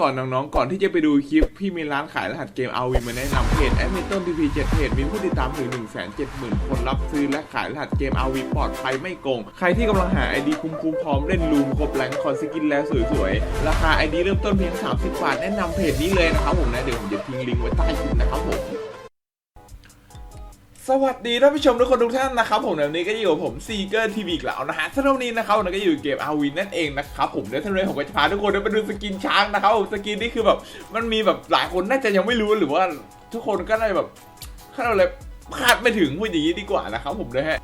ก่อนน้องๆ ก่อนที่จะไปดูคลิป พี่มีร้านขายรหัสเกมเอาวีมาแนะนำเพจแอดมิเต้นทีพีเจ็ดเพจมีผู้ติดตามถึง 1 7 0 0 0 0 คนรับซื้อและขายรหัสเกมเอาวีปลอดภัยไม่โกง ใครที่กำลังหาไอดีคุ้มๆพร้อมเล่นลูมครบแรงคอนสกินแล้วสวยๆ ราคาไอดีเริ่มต้นเพียง 30 บาท แนะนำเพจนี้เลยนะครับผมนะ เดี๋ยวผมจะทิ้งลิงก์ไว้ใต้คลิปนะครับผม สวัสดีท่านผู้ชมทุกคนทุกท่านนะครับผมในวันนี้ก็อยู่กับผมซีเกอร์ทีวีอีกแล้วนะฮะสำหรับวันนี้นะครับวันนี้ก็อยู่เกมอาวินนั่นเองนะครับผมเดี๋ยวท่านเรนผมก็จะพาทุกคนไปดูสกินช้างนะครับผมสกินนี่คือแบบมันมีแบบหลายคนน่าจะยังไม่รู้หรือว่าทุกคนก็น่าจะแบบคาดอะไรคาดไม่ถึงพูดอย่างนี้ดีกว่านะครับผมนะฮะ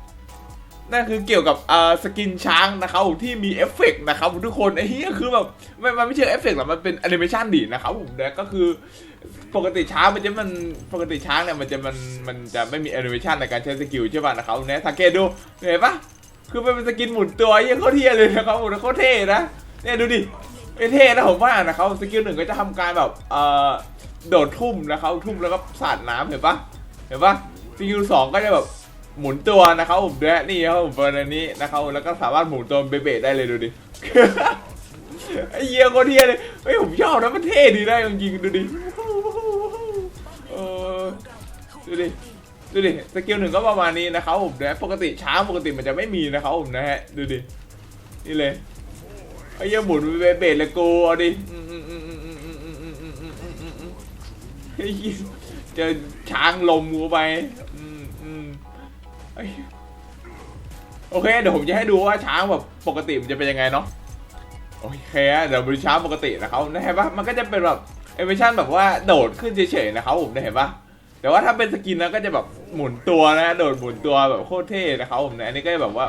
นั่นคือเกี่ยวกับเอ่อสกินช้างนะครับผมที่มีเอฟเฟกต์นะครับทุกคนไอ้เหี้ยคือแบบมันมันไม่ใช่เอฟเฟกต์หรอกมันเป็นแอนิเมชันดีนะครับผมนะก็คือปกติช้างมันจะมันปกติช้างเนี่ยมันจะมันมันจะไม่มีแอนิเมชันในการใช้สกิลใช่ป่ะนะครับเนี่ยสังเกตดูเห็นปะคือมันเป็นสกินหมุนตัวยังโคตรเท่เลยนะครับผมโคตรเท่นะเนี่ยดูดิเอ้ยเท่นะผมว่านะครับสกิลหนึ่งก็จะทำการแบบเอ่อโดดทุ่มนะครับทุ่มแล้วก็สาดน้ำเห็นปะเห็นปะสกิลสองก็จะแบบ หมุนตัวนะครับผมและนี่ครับผมเฟอร์นันนี้นะครับแล้วก็สามารถหมุนตัวเบเบได้เลยดูดิไอเยี่ยคนเทียเลยไอผมชอบนะมันเท่ดีได้จริงดูดิดูดิดูดิสกิลหนึ่งก็ประมาณนี้นะครับผมนะปกติช้าปกติมันจะไม่มีนะครับผมนะฮะดูดินี่เลยไอ้เยี่ยหมุนเบเบเลยกูเอาดิเจอช้างลมกูไป โอเค เดี๋ยวผมจะให้ดูว่าช้างแบบปกติมันจะเป็นยังไงเนาะโอเคเดี๋ยวบริช้างปกตินะครับนะเห็นปะมันก็จะเป็นแบบเอเวชั่นแบบว่าโดดขึ้นเฉยๆนะครับผมนะเห็นปะแต่ว่าถ้าเป็นสกินนะก็จะแบบหมุนตัวนะโดดหมุนตัวแบบโคตรเท่นะครับผมนะอันนี้ก็จะแบบว่า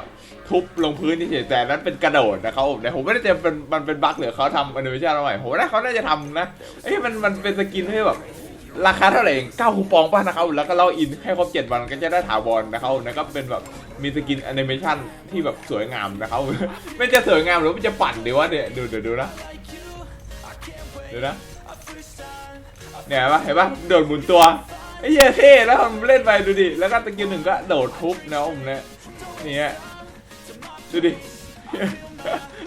ทุบลงพื้นเฉยๆแต่นั้นเป็นกระโดดนะครับผมนะผมไม่ได้จะเป็นมันเป็นบั๊กหรือเขาทำแอนิเมชั่นมาใหม่ผมว่าเขาน่าจะทำนะเอ้ยมันมันเป็นสกินที่แบบ ราคาเท่าไหร่เองเก้าคูปองป่ะนะครับ แล้วก็เราอินให้ครบเจ็ดวันก็จะได้ถาวรนะครับนะก็เป็นแบบมีสกินแอนิเมชันที่แบบสวยงามนะครับ ไม่จะสวยงามหรือมันจะปั่นดีวะเนี่ยดูดูดูนะดูนะเนี่ยเห็นปะเห็นปะโดดหมุนตัวไอ้เหี้ยเท่แล้วมันเล่นไปดูดิ แล้วก็สกินหนึ่งก็โดดทุบนะผมเนี่ยนี่ยดูดิ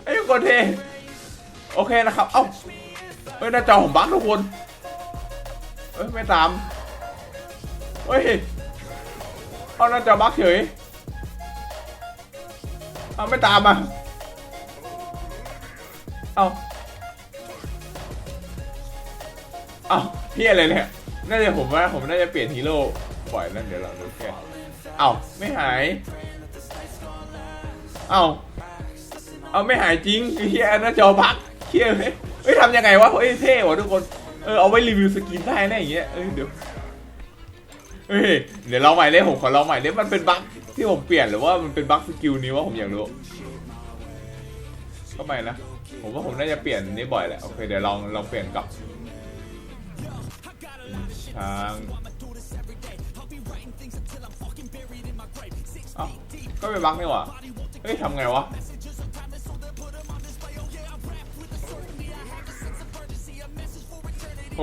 ไอ้คนเท่โอเคนะครับ เอ้าเฮ้ยหน้าจอผมบั๊กทุกคน อ้ยไม่ตามเฮ้ยเอาน่าจะบักเฉยเอาไม่ตามอะเอาเอาพี่อะไรเนี่ยน่าจะผมว่าผมน่าจะเปลี่ยนฮีโร่บ่อยนั่นเดี๋ยวเราดูแค่เอาไม่หายเอาเอาไม่หายจริงไอ้เฮียหน้าจอบักเฮียเลยเฮ้ยทำยังไงวะเฮ้ยเท่หว่ะทุกคน เออเอาไว้รีวิวสกินได้นะอย่างเงี้ยเอ้ยเดี๋ยวเฮ้ยเดี๋ยวลองใหม่เลยผมขอลองใหม่เลยมันเป็นบั๊กที่ผมเปลี่ยนหรือว่ามันเป็นบั๊กสกิลนี้ว่าผมอยากรู้เข้าไปนะผมว่าผมน่าจะเปลี่ยนนี้บ่อยแหละโอเคเดี๋ยวลองลองเปลี่ยนกับช้างอ้าก็เป็นบั๊กนี่หว่าเฮ้ยทำไงวะ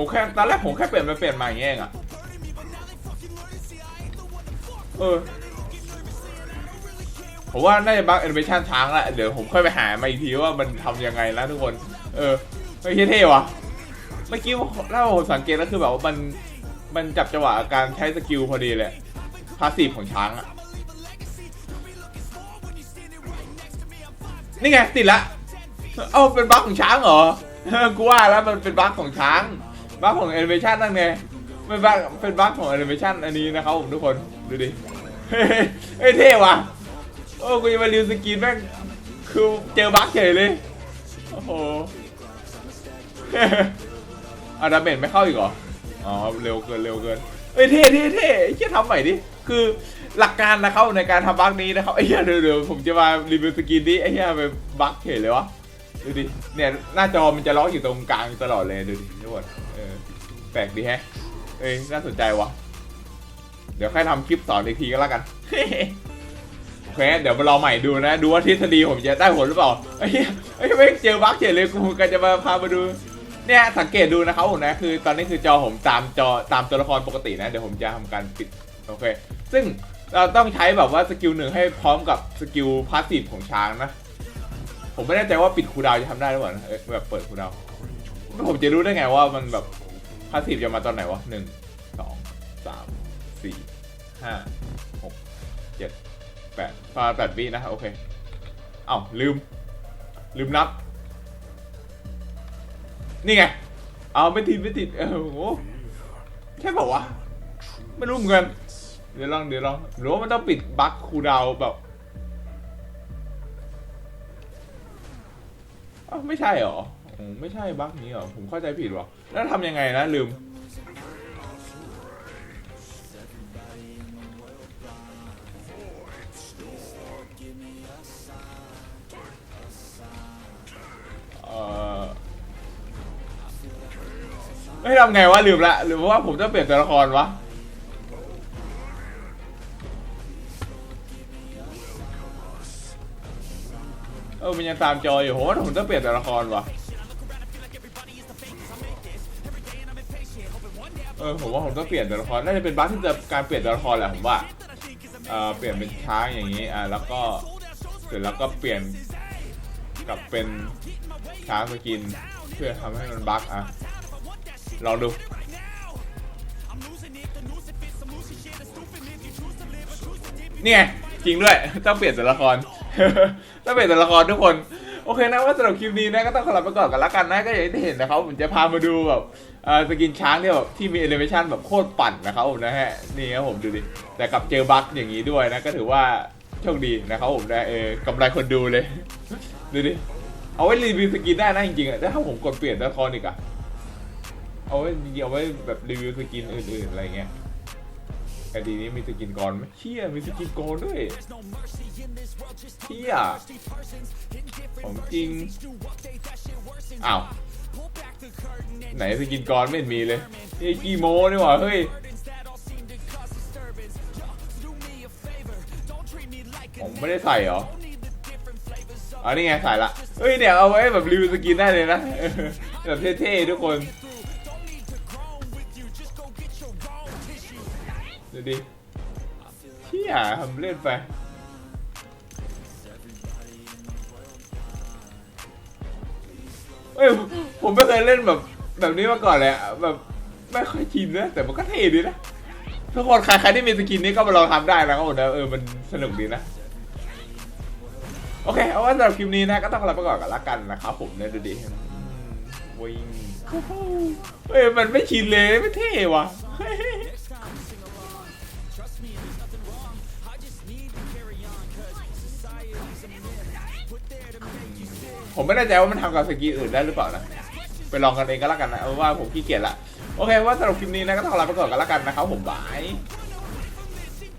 ผมแค่ตอนแรกผมแค่เปลี่ยนไปเปลี่ยนมาอย่างเงี้ยองอะเออผมว่าน่าจะบั๊กแอนิเมชันช้างละเดี๋ยวผมค่อยไปหามาอีกทีว่ามันทำยังไงนะทุกคน เออไม่เท่ๆว่ะเมื่อกี้ถ้าผมสังเกตแล้วคือแบบว่ามันมันจับจังหวะการใช้สกิลพอดีเลยพาสซีฟของช้างอะนี่ไงติดละ เอ้าเป็นบั๊กของช้างเหรอ กูว่าแล้วมันเป็นบั๊กของช้าง บั๊กของแอนิเมชันนั่นไงไม่บั๊กเป็นบั๊กของแอนิเมชันอันนี้นะครับผมทุกคนดูดิเฮ้ยเฮ้ยเท่ว่ะโอ้กูยังมารีวิวสกินแม่งคือเจอบั๊กเฉยเลยโอ้โหอาดาเมจไม่เข้าอีกเหรออ๋อเร็วเกินเร็วเกินเอ้ยเท่เท่เท่ไอ้เชี่ยทำใหม่ดิคือหลักการนะครับในการทำบั๊กนี้นะครับไอ้เหี้ยเดี๋ยวเดี๋ยวผมจะมารีวิวสกินนี้ไอ้เหี้ยไปบั๊กเฉยเลยวะ ดูดิ เนี่ยหน้าจอมันจะล็อกอยู่ตรงกลางตลอดเลยดูดิทุกคนเออแปลกดีแฮะ เอ้ยน่าสนใจวะเดี๋ยวค่อยทำคลิปสอนอีกทีก็แล้วกันโอเคเดี๋ยวมาลอใหม่ดูนะ ดูว่าทฤษฎีผมจะได้ผลหรือเปล่าไอ้เฮ้ยไอ้ไม่เจอบั๊กเฉยเลยกูก็จะมาพามาดูเนี่ยสังเกตดูนะครับผมนะคือตอนนี้คือจอผมตามจอตามตัวละครปกตินะเดี๋ยวผมจะทำการปิดโอเค ซึ่งเราต้องใช้แบบว่าสกิลหนึ่งให้พร้อมกับสกิลพาสซีฟของช้างนะ ผมไม่แน่ใจว่าปิดคูดาวจะทำได้หรือเปล่านะเอ้ยแบบเปิดคูดาวผมจะรู้ได้ไงว่ามันแบบพาสซีฟจะมาตอนไหนวะหนึ่งสองสามสี่ห้าหกเจ็ดแปดประมาแปดวินะโอเคเอ้าลืม ลืมนับ นี่ไง เอาไม่ติดไม่ติดเออโอ้โหใช่เปล่าวะ ไม่รู้เหมือนกัน เดี๋ยวลองเดี๋ยวลองหรือว่ามันต้องปิดบั๊กคูดาวแบบ อ้าวไม่ใช่หรออืมไม่ใช่บั๊กนี้หรอ ผมเข้าใจผิดวะแล้วทำยังไงนะลืม เอ่อไม่ทำไงวะลืมละ หรือว่าผมจะเปลี่ยนตัวละครวะ เออมันยังตามจออยู่ผมว่าผมต้องเปลี่ยนตัวละครวะเออผมว่าผมต้องเปลี่ยนตัวละครน่าจะเป็นบั๊กที่จะการเปลี่ยนตัวละครแหละผมว่าเออเปลี่ยนเป็นช้างอย่างนี้อะแล้วก็เสร็จแล้วก็เปลี่ยนกลับเป็นช้างสกิน เพื่อทำให้มันบั๊กอะลองดูเนี่ไงจริงด้วยต้องเปลี่ยนตัวละคร ต้องเปลี่ยนตัวละครทุกคน โอเคนะว่าสำหรับคลิปนี้นะก็ต้องขอลาไปก่อนกันละกันนะก็อย่างที่เห็นนะครับผมจะพามาดูแบบสกินช้างที่แบบที่มีแอนิเมชันแบบโคตรปั่นนะครับผมนะฮะนี่ครับผมดูดิแต่กับเจอบั๊กอย่างนี้ด้วยนะก็ถือว่าโชคดีนะครับผมนะเออกำไรคนดูเลยดูดิเอาไว้รีวิวสกินได้นะจริงๆอะถ้าผมกดเปลี่ยนตัวละครอีกอะเอาไว้จริงๆเอาไว้แบบรีวิวสกินอื่นๆอะไรเงี้ย ไอดีนี้มีสกินกรไหมเชี่ยมีสกินกรด้วยเชี่ยของจริงอ้าวไหนสกินกรไม่เห็นมีเลยนี่กีโมนี่หว่าเฮ้ยผมไม่ได้ใส่เหรออ๋อนี่ไงใส่ละเฮ้ยเนี่ยเอาไว้แบบรีวิวสกินได้เลยนะแบบเท่ๆทุกคน ดูดิเชี่ยทำเล่นไปเอ้ยผมไม่เคยเล่นแบบแบบนี้มาก่อนเลยอะแบบไม่ค่อยชินนะแต่มันก็เท่ดีนะทุกคนใครใครที่มีสกินนี้ก็มาลองทำได้นะครับผมนะเออมันสนุกดีนะโอเคเอาว่าสำหรับคลิปนี้นะก็ต้องลาไปก่อนกันละกันนะครับผมเนี่ยดูดิอืมวิ่งเฮ้ยมันไม่ชินเลยไม่เท่ว่ะ ผมไม่แน่ใจว่ามันทำกับสกีอื่นได้หรือเปล่านะ ไปลองกันเองก็แล้วกันนะเอาว่าผมขี้เกียจละ โอเคว่าสำหรับคลิปนี้นะก็ต้องลาไปก่อนกันแล้วกันนะครับผมบาย